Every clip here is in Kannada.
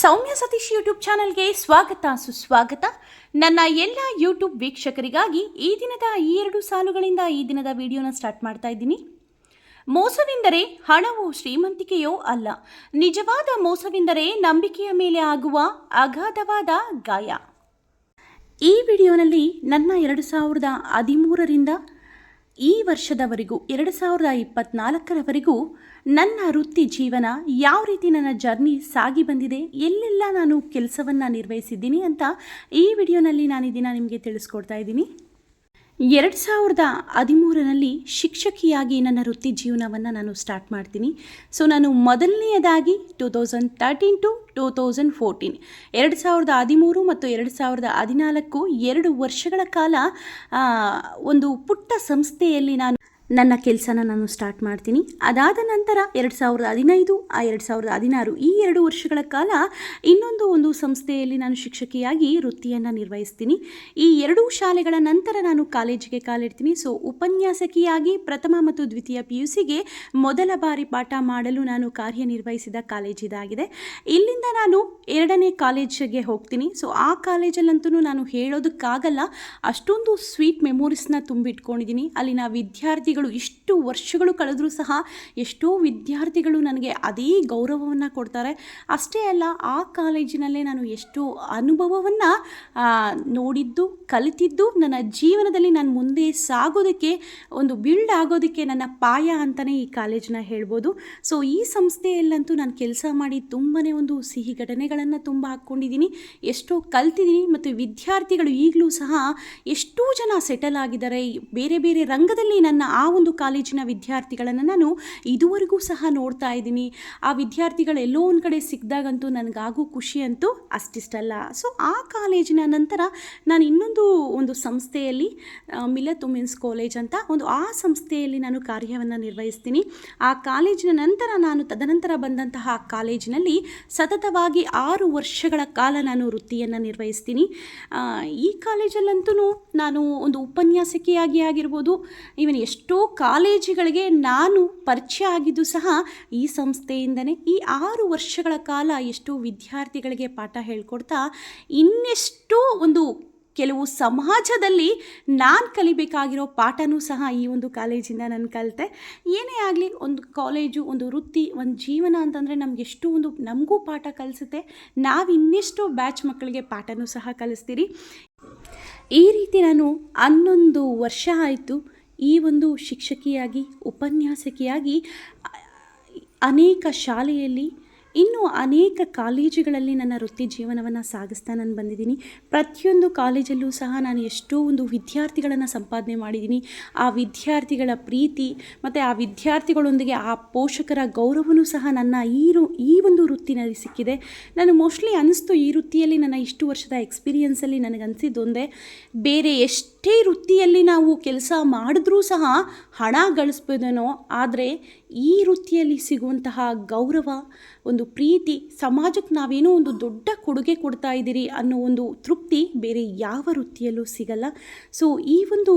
ಸೌಮ್ಯ ಸತೀಶ್ ಯೂಟ್ಯೂಬ್ ಚಾನಲ್ಗೆ ಸ್ವಾಗತ, ಸುಸ್ವಾಗತ. ನನ್ನ ಎಲ್ಲ ಯೂಟ್ಯೂಬ್ ವೀಕ್ಷಕರಿಗಾಗಿ ಈ ದಿನದ ಈ ಎರಡು ಸಾಲುಗಳಿಂದ ಈ ದಿನದ ವಿಡಿಯೋನ ಸ್ಟಾರ್ಟ್ ಮಾಡ್ತಾ ಇದ್ದೀನಿ. ಮೋಸವೆಂದರೆ ಹಣವು ಶ್ರೀಮಂತಿಕೆಯೋ ಅಲ್ಲ. ನಿಜವಾದ ಮೋಸವೆಂದರೆ ನಂಬಿಕೆಯ ಮೇಲೆ ಆಗುವ ಅಗಾಧವಾದ ಗಾಯ. ಈ ವಿಡಿಯೋನಲ್ಲಿ ನನ್ನ ಎರಡು ಸಾವಿರದ ಹದಿಮೂರರಿಂದ ಈ ವರ್ಷದವರೆಗೂ, ಎರಡು ಸಾವಿರದ ಇಪ್ಪತ್ನಾಲ್ಕರವರೆಗೂ ನನ್ನ ವೃತ್ತಿ ಜೀವನ ಯಾವ ರೀತಿ ನನ್ನ ಜರ್ನಿ ಸಾಗಿ ಬಂದಿದೆ, ಎಲ್ಲೆಲ್ಲ ನಾನು ಕೆಲಸವನ್ನು ನಿರ್ವಹಿಸಿದ್ದೀನಿ ಅಂತ ಈ ವಿಡಿಯೋನಲ್ಲಿ ನಾನು ಇದನ್ನು ನಿಮಗೆ ತಿಳಿಸ್ಕೊಡ್ತಾ ಇದ್ದೀನಿ. ಎರಡು ಸಾವಿರದ ಹದಿಮೂರರಲ್ಲಿ ಶಿಕ್ಷಕಿಯಾಗಿ ನನ್ನ ವೃತ್ತಿ ಜೀವನವನ್ನು ನಾನು ಸ್ಟಾರ್ಟ್ ಮಾಡ್ತೀನಿ. ಸೊ, ನಾನು ಮೊದಲನೆಯದಾಗಿ two thousand thirteen to two thousand fourteen. ಎರಡು ಸಾವಿರದ ಹದಿಮೂರು ಮತ್ತು ಎರಡು ಸಾವಿರದ ಹದಿನಾಲ್ಕು ಎರಡು ವರ್ಷಗಳ ಕಾಲ ಒಂದು ಪುಟ್ಟ ಸಂಸ್ಥೆಯಲ್ಲಿ ನಾನು ನನ್ನ ಕೆಲಸನ ನಾನು ಸ್ಟಾರ್ಟ್ ಮಾಡ್ತೀನಿ. ಅದಾದ ನಂತರ ಎರಡು ಸಾವಿರದ ಹದಿನೈದು, ಆ ಎರಡು ಸಾವಿರದ ಹದಿನಾರು ಈ ಎರಡು ವರ್ಷಗಳ ಕಾಲ ಇನ್ನೊಂದು ಒಂದು ಸಂಸ್ಥೆಯಲ್ಲಿ ನಾನು ಶಿಕ್ಷಕಿಯಾಗಿ ವೃತ್ತಿಯನ್ನು ನಿರ್ವಹಿಸ್ತೀನಿ. ಈ ಎರಡೂ ಶಾಲೆಗಳ ನಂತರ ನಾನು ಕಾಲೇಜಿಗೆ ಕಾಲಿಡ್ತೀನಿ. ಸೊ ಉಪನ್ಯಾಸಕಿಯಾಗಿ ಪ್ರಥಮ ಮತ್ತು ದ್ವಿತೀಯ ಪಿ ಯು ಸಿಗೆ ಮೊದಲ ಬಾರಿ ಪಾಠ ಮಾಡಲು ನಾನು ಕಾರ್ಯನಿರ್ವಹಿಸಿದ ಕಾಲೇಜ್ ಇದಾಗಿದೆ. ಇಲ್ಲಿಂದ ನಾನು ಎರಡನೇ ಕಾಲೇಜಿಗೆ ಹೋಗ್ತೀನಿ. ಸೊ ಆ ಕಾಲೇಜಲ್ಲಂತೂ ನಾನು ಹೇಳೋದಕ್ಕಾಗಲ್ಲ. ಅಷ್ಟೊಂದು ಸ್ವೀಟ್ ಮೆಮೊರೀಸ್ನ ತುಂಬಿಟ್ಕೊಂಡಿದ್ದೀನಿ. ಅಲ್ಲಿನ ವಿದ್ಯಾರ್ಥಿಗಳು ಇಷ್ಟು ವರ್ಷಗಳು ಕಳೆದರೂ ಸಹ ಎಷ್ಟೋ ವಿದ್ಯಾರ್ಥಿಗಳು ನನಗೆ ಅದೇ ಗೌರವವನ್ನು ಕೊಡ್ತಾರೆ. ಅಷ್ಟೇ ಅಲ್ಲ, ಆ ಕಾಲೇಜಿನಲ್ಲೇ ನಾನು ಎಷ್ಟೋ ಅನುಭವವನ್ನು ನೋಡಿದ್ದು, ಕಲಿತಿದ್ದು, ನನ್ನ ಜೀವನದಲ್ಲಿ ನಾನು ಮುಂದೆ ಸಾಗೋದಕ್ಕೆ, ಒಂದು ಬಿಲ್ಡ್ ಆಗೋದಕ್ಕೆ ನನ್ನ ಪಾಯ ಅಂತಲೇ ಈ ಕಾಲೇಜನ್ನ ಹೇಳ್ಬೋದು. ಸೊ ಈ ಸಂಸ್ಥೆಯಲ್ಲಂತೂ ನಾನು ಕೆಲಸ ಮಾಡಿ ತುಂಬಾ ಒಂದು ಸಿಹಿ ಘಟನೆಗಳನ್ನು ತುಂಬ ಹಾಕ್ಕೊಂಡಿದ್ದೀನಿ. ಎಷ್ಟೋ ಕಲ್ತಿದ್ದೀನಿ ಮತ್ತು ವಿದ್ಯಾರ್ಥಿಗಳು ಈಗಲೂ ಸಹ ಎಷ್ಟೋ ಜನ ಸೆಟಲ್ ಆಗಿದ್ದಾರೆ. ಬೇರೆ ಬೇರೆ ರಂಗದಲ್ಲಿ ನನ್ನ ಆ ಒಂದು ಕಾಲೇಜಿನ ವಿದ್ಯಾರ್ಥಿಗಳನ್ನು ನಾನು ಇದುವರೆಗೂ ಸಹ ನೋಡ್ತಾ ಇದ್ದೀನಿ. ಆ ವಿದ್ಯಾರ್ಥಿಗಳು ಎಲ್ಲೋ ಒಂದು ಕಡೆ ಸಿಕ್ಕಿದಾಗಂತೂ ನನಗಾಗೂ ಖುಷಿ ಅಂತೂ ಅಷ್ಟಿಷ್ಟಲ್ಲ. ಸೊ ಆ ಕಾಲೇಜಿನ ನಂತರ ನಾನು ಇನ್ನೊಂದು ಒಂದು ಸಂಸ್ಥೆಯಲ್ಲಿ ಮಿಲತ್ ವುಮೆನ್ಸ್ ಕಾಲೇಜ್ ಅಂತ ಒಂದು ಆ ಸಂಸ್ಥೆಯಲ್ಲಿ ನಾನು ಕಾರ್ಯವನ್ನು ನಿರ್ವಹಿಸ್ತೀನಿ. ಆ ಕಾಲೇಜಿನ ನಂತರ ನಾನು ತದನಂತರ ಬಂದಂತಹ ಕಾಲೇಜಿನಲ್ಲಿ ಸತತವಾಗಿ ಆರು ವರ್ಷಗಳ ಕಾಲ ನಾನು ವೃತ್ತಿಯನ್ನು ನಿರ್ವಹಿಸ್ತೀನಿ. ಈ ಕಾಲೇಜಲ್ಲಂತೂ ನಾನು ಒಂದು ಉಪನ್ಯಾಸಕಿಯಾಗಿ ಆಗಿರ್ಬೋದು. ಈವನ್ ಎಷ್ಟೋ ಕಾಲೇಜುಗಳಿಗೆ ನಾನು ಪರಿಚಯ ಆಗಿದ್ದು ಸಹ ಈ ಸಂಸ್ಥೆಯಿಂದನೇ ಈ ಆರು ವರ್ಷಗಳ ಕಾಲ ಎಷ್ಟೋ ವಿದ್ಯಾರ್ಥಿಗಳಿಗೆ ಪಾಠ ಹೇಳ್ಕೊಡ್ತಾ ಇನ್ನೆಷ್ಟೋ ಒಂದು ಕೆಲವು ಸಮಾಜದಲ್ಲಿ ನಾನು ಕಲಿಬೇಕಾಗಿರೋ ಪಾಠನೂ ಸಹ ಈ ಒಂದು ಕಾಲೇಜಿಂದ ನಾನು ಕಲಿತೆ. ಏನೇ ಆಗಲಿ ಒಂದು ಕಾಲೇಜು, ಒಂದು ವೃತ್ತಿ, ಒಂದು ಜೀವನ ಅಂತಂದರೆ ನಮ್ಗೆ ಎಷ್ಟು ಒಂದು ನಮಗೂ ಪಾಠ ಕಲಿಸುತ್ತೆ. ನಾವು ಇನ್ನೆಷ್ಟೋ ಬ್ಯಾಚ್ ಮಕ್ಕಳಿಗೆ ಪಾಠನೂ ಸಹ ಕಲಿಸ್ತೀರಿ. ಈ ರೀತಿ ನಾನು ಹನ್ನೊಂದು ವರ್ಷ ಆಯಿತು. ಈ ಒಂದು ಶಿಕ್ಷಕಿಯಾಗಿ ಉಪನ್ಯಾಸಕಿಯಾಗಿ ಅನೇಕ ಶಾಲೆಯಲ್ಲಿ ಇನ್ನು ಅನೇಕ ಕಾಲೇಜುಗಳಲ್ಲಿ ನನ್ನ ವೃತ್ತಿ ಜೀವನವನ್ನು ಸಾಗಿಸ್ತಾ ನಾನು ಬಂದಿದ್ದೀನಿ. ಪ್ರತಿಯೊಂದು ಕಾಲೇಜಲ್ಲೂ ಸಹ ನಾನು ಎಷ್ಟೋ ಒಂದು ವಿದ್ಯಾರ್ಥಿಗಳನ್ನು ಸಂಪಾದನೆ ಮಾಡಿದ್ದೀನಿ. ಆ ವಿದ್ಯಾರ್ಥಿಗಳ ಪ್ರೀತಿ ಮತ್ತು ಆ ವಿದ್ಯಾರ್ಥಿಗಳೊಂದಿಗೆ ಆ ಪೋಷಕರ ಗೌರವನೂ ಸಹ ನನ್ನ ಈ ಈ ಒಂದು ವೃತ್ತಿನಲ್ಲಿ ಸಿಕ್ಕಿದೆ. ನಾನು ಮೋಸ್ಟ್ಲಿ ಅನಿಸ್ತು ಈ ವೃತ್ತಿಯಲ್ಲಿ ನನ್ನ ಇಷ್ಟು ವರ್ಷದ ಎಕ್ಸ್ಪೀರಿಯನ್ಸಲ್ಲಿ ನನಗನ್ಸಿದ್ದೊಂದೇ ಬೇರೆ ಎಷ್ಟೇ ವೃತ್ತಿಯಲ್ಲಿ ನಾವು ಕೆಲಸ ಮಾಡಿದ್ರೂ ಸಹ ಹಣ ಗಳಿಸ್ಬೋದೇನೋ, ಆದರೆ ಈ ವೃತ್ತಿಯಲ್ಲಿ ಸಿಗುವಂತಹ ಗೌರವ, ಒಂದು ಪ್ರೀತಿ, ಸಮಾಜಕ್ಕೆ ನಾವೇನೋ ಒಂದು ದೊಡ್ಡ ಕೊಡುಗೆ ಕೊಡ್ತಾ ಇದ್ದೀರಿ ಅನ್ನೋ ಒಂದು ತೃಪ್ತಿ ಬೇರೆ ಯಾವ ವೃತ್ತಿಯಲ್ಲೂ ಸಿಗಲ್ಲ. ಸೊ ಈ ಒಂದು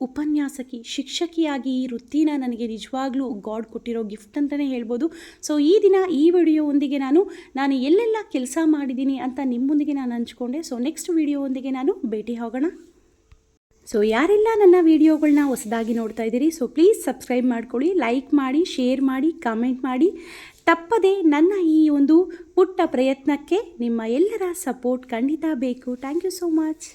ಉಪನ್ಯಾಸಕಿ, ಶಿಕ್ಷಕಿಯಾಗಿ ಈ ವೃತ್ತಿನ ನನಗೆ ನಿಜವಾಗ್ಲೂ ಗಾಡ್ ಕೊಟ್ಟಿರೋ ಗಿಫ್ಟ್ ಅಂತಲೇ ಹೇಳ್ಬೋದು. ಸೊ ಈ ದಿನ, ಈ ವಿಡಿಯೋವೊಂದಿಗೆ ನಾನು ನಾನು ಎಲ್ಲೆಲ್ಲ ಕೆಲಸ ಮಾಡಿದ್ದೀನಿ ಅಂತ ನಿಮ್ಮೊಂದಿಗೆ ನಾನು ಹಂಚ್ಕೊಂಡೆ. ಸೊ ನೆಕ್ಸ್ಟ್ ವಿಡಿಯೋವೊಂದಿಗೆ ನಾನು ಭೇಟಿ ಹೋಗೋಣ ಸೊ ಯಾರೆಲ್ಲ ನನ್ನ ವೀಡಿಯೋಗಳನ್ನ ಹೊಸದಾಗಿ ನೋಡ್ತಾ ಇದ್ದೀರಿ ಸೊ ಪ್ಲೀಸ್ ಸಬ್ಸ್ಕ್ರೈಬ್ ಮಾಡ್ಕೊಳ್ಳಿ ಲೈಕ್ ಮಾಡಿ ಶೇರ್ ಮಾಡಿ ಕಮೆಂಟ್ ಮಾಡಿ. ತಪ್ಪದೆ ನನ್ನ ಈ ಒಂದು ಪುಟ್ಟ ಪ್ರಯತ್ನಕ್ಕೆ ನಿಮ್ಮ ಎಲ್ಲರ ಸಪೋರ್ಟ್ ಖಂಡಿತ ಬೇಕು. Thank you so much